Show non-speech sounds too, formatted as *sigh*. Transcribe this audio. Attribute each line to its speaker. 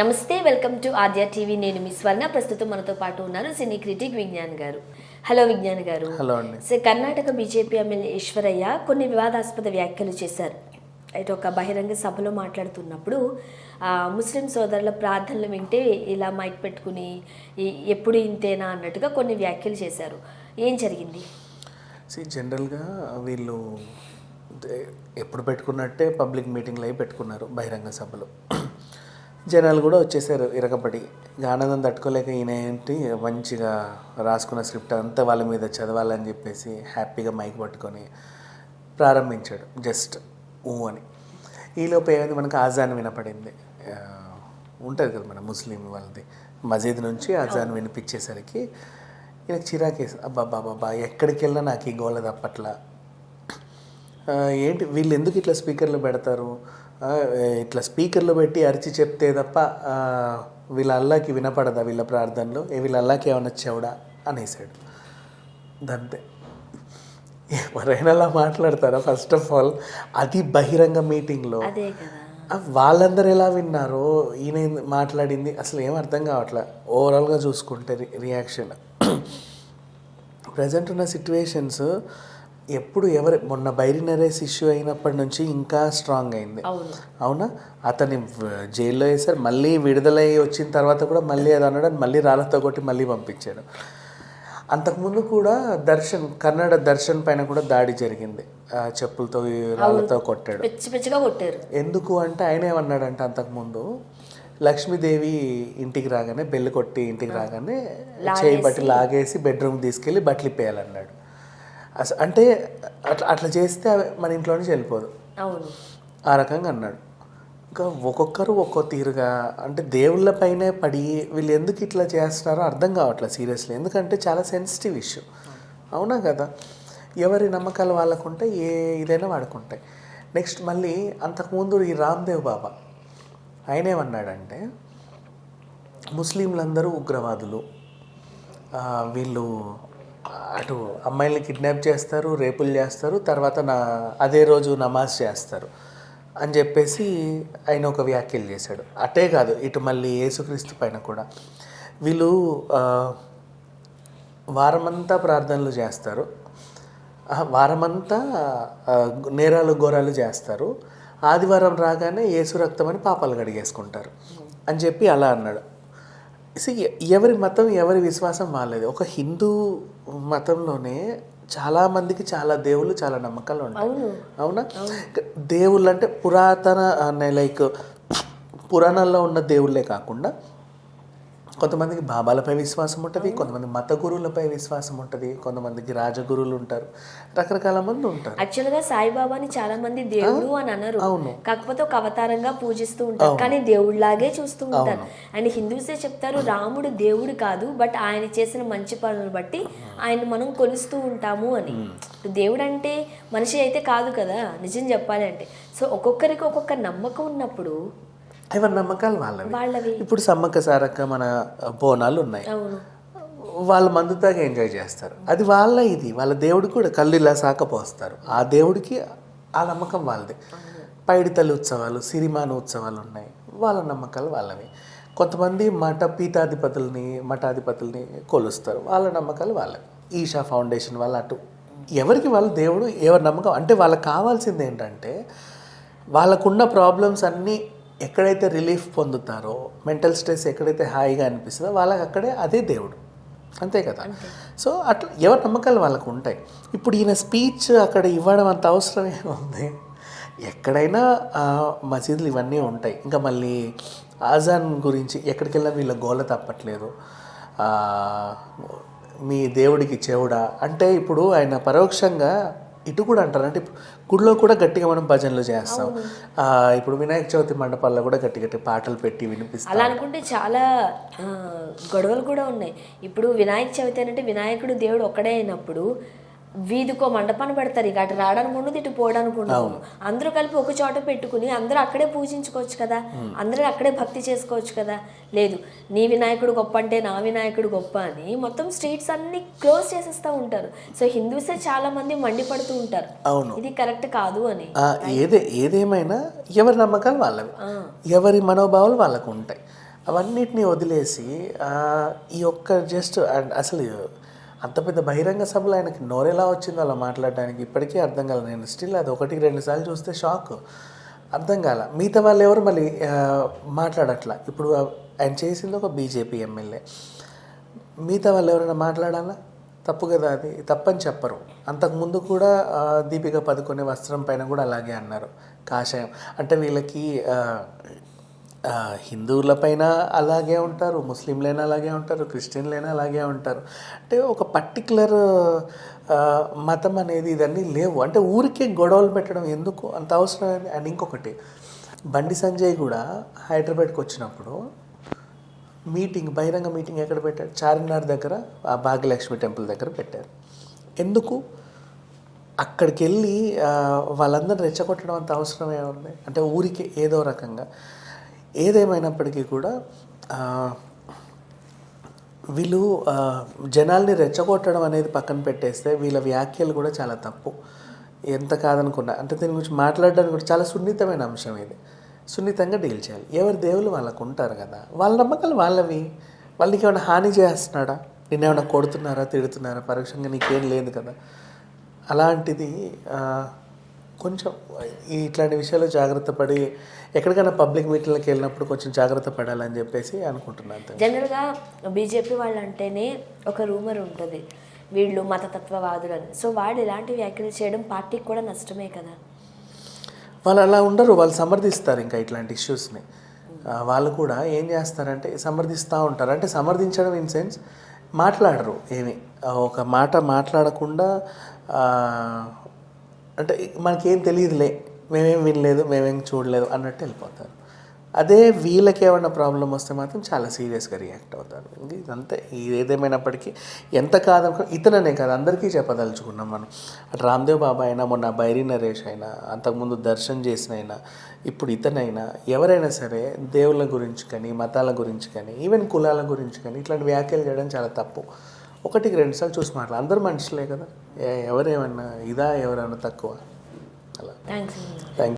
Speaker 1: నమస్తే welcome to Aadya TV. నేను మీ స్వర్ణ. ప్రస్తుతం మనతో పాటు ఉన్నారు సినీ క్రిటిక్ విజ్ఞాన్ గారు. హలో విజ్ఞాన్ గారు.
Speaker 2: హలో అండి.
Speaker 1: కర్ణాటక బీజేపీ ఎమ్మెల్యే ఈశ్వరయ్య కొన్ని వివాదాస్పద వ్యాఖ్యలు చేశారు. అయితే ఒక బహిరంగ సభలో మాట్లాడుతున్నప్పుడు ముస్లిం సోదరుల ప్రార్థనలు వింటే ఇలా మైక్ పెట్టుకుని ఎప్పుడు ఇంతేనా? అన్నట్టుగా కొన్ని వ్యాఖ్యలు చేశారు. ఏం జరిగింది?
Speaker 2: సి జనరల్గా వీళ్ళు ఎప్పుడు పెట్టుకున్నట్టే పబ్లిక్ మీటింగ్లు అవి పెట్టుకున్నారు బహిరంగ సభలు. జనాలు కూడా వచ్చేసారు ఇరగబడి ఇక ఆనందం తట్టుకోలేక ఈయన ఏంటి మంచిగా రాసుకున్న స్క్రిప్ట్ అంతా వాళ్ళ మీద చదవాలని చెప్పేసి హ్యాపీగా మైక్ పట్టుకొని ప్రారంభించాడు. జస్ట్ ఊ అని. ఈలోపు ఏమైంది మనకు ఆజాన్ వినపడింది. ఉంటుంది కదా మన ముస్లిం వాళ్ళది. మజీద్ నుంచి ఆజాన్ వినిపించేసరికి ఈయనకు చిరాకేసి అబ్బా బాబా ఎక్కడికి వెళ్ళినా నాకు ఈ గోల తప్పట్లా. ఏంటి వీళ్ళు ఎందుకు ఇట్లా స్పీకర్లు పెడతారు? ఇట్లా స్పీకర్లు పెట్టి అరిచి చెప్తే తప్ప వీళ్ళ అల్లాకి వినపడదా వీళ్ళ ప్రార్థనలు? ఏ వీళ్ళ అల్లాకి ఏమన్నా చెవుడా? అనేసాడు. దంతే ఎవరైనా అలా మాట్లాడతారా? ఫస్ట్ ఆఫ్ ఆల్ అది బహిరంగ మీటింగ్లో వాళ్ళందరూ ఎలా విన్నారో? ఈయన మాట్లాడింది? అసలు ఏం అర్థం కావట్లే. ఓవరాల్గా చూసుకుంటే రి- రియాక్షన్ ప్రజెంట్ *clears throat* ఉన్న సిచ్యువేషన్స్ ఎప్పుడు ఎవరు మొన్న బైరి నరేస్ ఇష్యూ అయినప్పటి నుంచి ఇంకా స్ట్రాంగ్ అయింది.
Speaker 1: అవును.
Speaker 2: వ- జైల్లో వేశారు మళ్ళీ విడుదలై వచ్చిన తర్వాత కూడా మళ్ళీ అది అన్నాడు మళ్ళీ రాళ్ళతో కొట్టి మళ్ళీ పంపించాడు అంతకుముందు కూడా దర్శన్ కన్నడ దర్శన్ పైన కూడా దాడి జరిగింది. చెప్పులతో రాళ్ళతో కొట్టాడు.
Speaker 1: పిచ్చి పిచ్చిగా కొట్టారు.
Speaker 2: ఎందుకు అంటే ఆయన ఏమన్నాడంటే అంతకుముందు లక్ష్మీదేవి ఇంటికి రాగానే బెల్లు కొట్టి ఇంటికి రాగానే చేయి బట్టి లాగేసి బెడ్రూమ్ తీసుకెళ్ళి బట్టలు ఇప్పేయాలన్నాడు అస అంటే అట్లా అట్లా చేస్తే అవి మన ఇంట్లో నుంచి వెళ్ళిపోదు.
Speaker 1: అవును.
Speaker 2: ఆ రకంగా అన్నాడు. ఇంకా ఒక్కొక్కరు ఒక్కో తీరుగా అంటే దేవుళ్ళపైనే పడి వీళ్ళు ఎందుకు ఇట్లా చేస్తున్నారో అర్థం కావట్లేదు సీరియస్లీ. ఎందుకంటే చాలా సెన్సిటివ్ ఇష్యూ. అవునా కదా? ఎవరి నమ్మకాలు వాళ్ళకుంటే ఏ ఇదైనా వాడుకుంటాయి. నెక్స్ట్ మళ్ళీ అంతకుముందు ఈ రామ్దేవ్ బాబా ఆయన ఏమన్నాడంటే ముస్లింలందరూ ఉగ్రవాదులు. వీళ్ళు అటు అమ్మాయిల్ని కిడ్నాప్ చేస్తారు రేపులు చేస్తారు తర్వాత నా అదే రోజు నమాజ్ చేస్తారు అని చెప్పేసి ఆయన ఒక వ్యాఖ్యలు చేశాడు. అటే కాదు ఇటు మళ్ళీ యేసుక్రీస్తు పైన కూడా. వీళ్ళు వారమంతా ప్రార్థనలు చేస్తారు. వారమంతా నేరాలు ఘోరాలు చేస్తారు. ఆదివారం రాగానే యేసు రక్తం అని పాపాలు కడిగేసుకుంటారు. అని చెప్పి అలా అన్నాడు. ఎవరి మతం ఎవరి విశ్వాసం వాళ్ళది ఒక హిందూ మతంలోనే చాలా మందికి చాలా దేవుళ్ళు చాలా నమ్మకాలు ఉంటాయి.
Speaker 1: అవును.
Speaker 2: అవునా? దేవుళ్ళు అంటే పురాతన లైక్ పురాణాల్లో ఉన్న దేవుళ్ళే కాకుండా కొంతమందికి బాబాలపై విశ్వాసం ఉంటుంది కొంతమంది మత గురువులపై విశ్వాసం ఉంటుంది కొంతమందికి రాజగురువులు ఉంటారు రకరకాల మంది ఉంటారు.
Speaker 1: యాక్చువల్గా సాయిబాబాని చాలా మంది దేవుడు అని అనరు.
Speaker 2: అవును.
Speaker 1: కాకపోతే ఒక అవతారంగా పూజిస్తూ ఉంటారు కానీ దేవుడిలాగే చూస్తూ ఉంటారు. అండ్ హిందూసే చెప్తారు రాముడు దేవుడు కాదు బట్ ఆయన చేసిన మంచి పనులను బట్టి ఆయన మనం కొలుస్తూ ఉంటాము అని. దేవుడు అంటే మనిషి అయితే కాదు కదా నిజం చెప్పాలి అంటే సో ఒక్కొక్కరికి ఒక్కొక్క నమ్మకం ఉన్నప్పుడు
Speaker 2: ఎవరి నమ్మకాలు వాళ్ళవి. ఇప్పుడు సమ్మక్క సారక్క మన బోనాలు ఉన్నాయి. వాళ్ళు మందు తాగి ఎంజాయ్ చేస్తారు. అది వాళ్ళ ఇది. వాళ్ళ దేవుడు కూడా కళ్ళు ఇలా సాకపోస్తారు. ఆ దేవుడికి ఆ నమ్మకం వాళ్ళది. పైడితల్లి ఉత్సవాలు సిరిమాన ఉత్సవాలు ఉన్నాయి. వాళ్ళ నమ్మకాలు వాళ్ళవి. కొంతమంది మఠ పీఠాధిపతుల్ని మఠాధిపతుల్ని కొలుస్తారు. వాళ్ళ నమ్మకాలు వాళ్ళవి. ఈషా ఫౌండేషన్ వాళ్ళ అటు. ఎవరికి వాళ్ళ దేవుడు ఎవరి నమ్మకం? అంటే వాళ్ళకి కావాల్సింది ఏంటంటే వాళ్ళకున్న ప్రాబ్లమ్స్ అన్నీ ఎక్కడైతే రిలీఫ్ పొందుతారో మెంటల్ స్ట్రెస్ ఎక్కడైతే హాయిగా అనిపిస్తుందో వాళ్ళకి అక్కడే అదే దేవుడు. అంతే కదా? సో అట్లా ఎవరి నమ్మకాలు వాళ్ళకు ఉంటాయి. ఇప్పుడు ఈయన స్పీచ్ అక్కడ ఇవ్వడం అంత అవసరమే ఉంది. ఎక్కడైనా మసీదులు ఇవన్నీ ఉంటాయి. ఇంకా మళ్ళీ ఆజాన్ గురించి ఎక్కడికి వెళ్ళినా వీళ్ళ గోల తప్పట్లేదు. మీ దేవుడికి చెవుడా? అంటే ఇప్పుడు ఆయన పరోక్షంగా ఇటు కూడా అంటారు. అంటే ఇప్పుడు గుడిలో కూడా గట్టిగా మనం భజనలు చేస్తాం. ఆ, ఇప్పుడు వినాయక చవితి మండపాల్లో కూడా గట్టి గట్టి పాటలు పెట్టి వినిపిస్తాం.
Speaker 1: అలా అనుకుంటే చాలా గొడవలు కూడా ఉన్నాయి. ఇప్పుడు వినాయక చవితి అంటే వినాయకుడు దేవుడు ఒక్కడే అయినప్పుడు వీధికో మండపాన్ని పెడతారు. ఇక అటు రావడానికి ఉండదు ఇటు పోవడానికి ఉండదు అందరూ కలిపి ఒక చోట పెట్టుకుని అందరూ అక్కడే పూజించుకోవచ్చు కదా. అందరూ అక్కడే భక్తి చేసుకోవచ్చు కదా. లేదు నీ వినాయకుడు గొప్ప అంటే నా వినాయకుడు గొప్ప అని మొత్తం స్ట్రీట్స్ అన్ని క్లోజ్ చేసేస్తూ ఉంటారు. సో హిందూసే చాలా మంది మండిపడుతూ ఉంటారు.
Speaker 2: అవును.
Speaker 1: ఇది కరెక్ట్ కాదు అని.
Speaker 2: ఏదే ఏదేమైనా ఎవరి నమ్మకాలు వాళ్ళవి. ఎవరి మనోభావాలు వాళ్ళకు ఉంటాయి. అవన్నిటిని వదిలేసి ఆ, ఈ ఒక్క జస్ట్ అసలు అంత పెద్ద బహిరంగ సభలో ఆయనకి నోరెలా వచ్చిందో అలా మాట్లాడడానికి ఇప్పటికీ అర్థం కాలే. నేను స్టిల్ అది ఒకటికి రెండు సార్లు చూస్తే షాక్. అర్థం కాల. మిగతా వాళ్ళు ఎవరు మళ్ళీ మాట్లాడట్లా? ఇప్పుడు ఆయన చేసింది ఒక బీజేపీ ఎమ్మెల్యే. మిగతా వాళ్ళు ఎవరైనా మాట్లాడాలా? తప్పు కదా అది. తప్పని చెప్పరు. అంతకుముందు కూడా దీపిక పదుకునే వస్త్రం పైన కూడా అలాగే అన్నారు. కాషాయం. అంటే వీళ్ళకి హిందువులపైన హిందువుల పైన అలాగే ఉంటారు ముస్లింలైనా అలాగే ఉంటారు క్రిస్టియన్లైనా అలాగే ఉంటారు. అంటే ఒక పర్టికులర్ మతం అనేది ఇదన్నీ లేవు. అంటే ఊరికే గొడవలు పెట్టడం ఎందుకు? అంత అవసరం అండ్ ఇంకొకటి బండి సంజయ్ కూడా హైదరాబాద్కి వచ్చినప్పుడు మీటింగ్ బహిరంగ మీటింగ్ ఎక్కడ పెట్టారు? చార్మినార్ దగ్గర ఆ భాగ్యలక్ష్మి టెంపుల్ దగ్గర పెట్టారు. ఎందుకు? అక్కడికి వెళ్ళి వాళ్ళందరిని రెచ్చగొట్టడం అంత అవసరమే ఉంది. అంటే ఊరికి ఏదో రకంగా. ఏదేమైనప్పటికీ కూడా వీళ్ళు జనాల్ని రెచ్చగొట్టడం అనేది పక్కన పెట్టేస్తే వీళ్ళ వ్యాఖ్యలు కూడా చాలా తప్పు. ఎంత కాదనుకున్నా అంటే దీని గురించి మాట్లాడడానికి కూడా చాలా సున్నితమైన అంశం ఇది. సున్నితంగా డీల్ చేయాలి. ఎవరి దేవుళ్ళు వాళ్ళకు ఉంటారు కదా వాళ్ళ నమ్మకాలు వాళ్ళవి. వాళ్ళకి ఏమైనా హాని చేస్తున్నాడా? నిన్నేమైనా కొడుతున్నారా తిడుతున్నారా? పరోక్షంగా నీకేం లేదు కదా. అలాంటిది కొంచెం ఇట్లాంటి విషయాలు జాగ్రత్త పడి ఎక్కడికైనా పబ్లిక్ మీటింగ్లకు వెళ్ళినప్పుడు కొంచెం జాగ్రత్త పడాలని చెప్పేసి అనుకుంటున్నాను.
Speaker 1: జనరల్గా బీజేపీ వాళ్ళు అంటేనే ఒక రూమర్ ఉంటుంది వీళ్ళు మతతత్వవాదులు అని సో వాళ్ళు ఇలాంటి వ్యాఖ్యలు చేయడం పార్టీకి కూడా నష్టమే కదా.
Speaker 2: వాళ్ళు అలా ఉండరు వాళ్ళు సమర్థిస్తారు ఇంకా ఇట్లాంటి ఇష్యూస్ని. వాళ్ళు కూడా ఏం చేస్తారంటే సమర్థిస్తూ ఉంటారు. అంటే సమర్థించడం ఇన్ సెన్స్ మాట్లాడరు ఏమి. ఒక మాట మాట్లాడకుండా అంటే మనకేం తెలియదులే మేమేం వినలేదు మేమేం చూడలేదు అన్నట్టు వెళ్ళిపోతారు. అదే వీళ్ళకి ఏమైనా ప్రాబ్లం వస్తే మాత్రం చాలా సీరియస్గా రియాక్ట్ అవుతారు. ఇదంతా ఇది ఏదేమైనప్పటికీ ఎంత కాదనుకో ఇతననే కాదు అందరికీ చెప్పదలుచుకున్నాం మనం. అటు రామ్దేవ్ బాబా అయినా మొన్న బైరీ నరేష్ అయినా అంతకుముందు దర్శన్ చేసిన అయినా ఇప్పుడు ఇతనైనా ఎవరైనా సరే దేవుళ్ళ గురించి కానీ మతాల గురించి కానీ ఈవెన్ కులాల గురించి కానీ ఇట్లాంటి వ్యాఖ్యలు చేయడం చాలా తప్పు. ఒకటికి రెండుసార్లు చూసి మాట్లాడాలి అందరూ మనుషులే కదా. ఎవరేమన్నా ఇదా ఎవరైనా తక్కువ? అలా.
Speaker 1: Thanks
Speaker 2: thank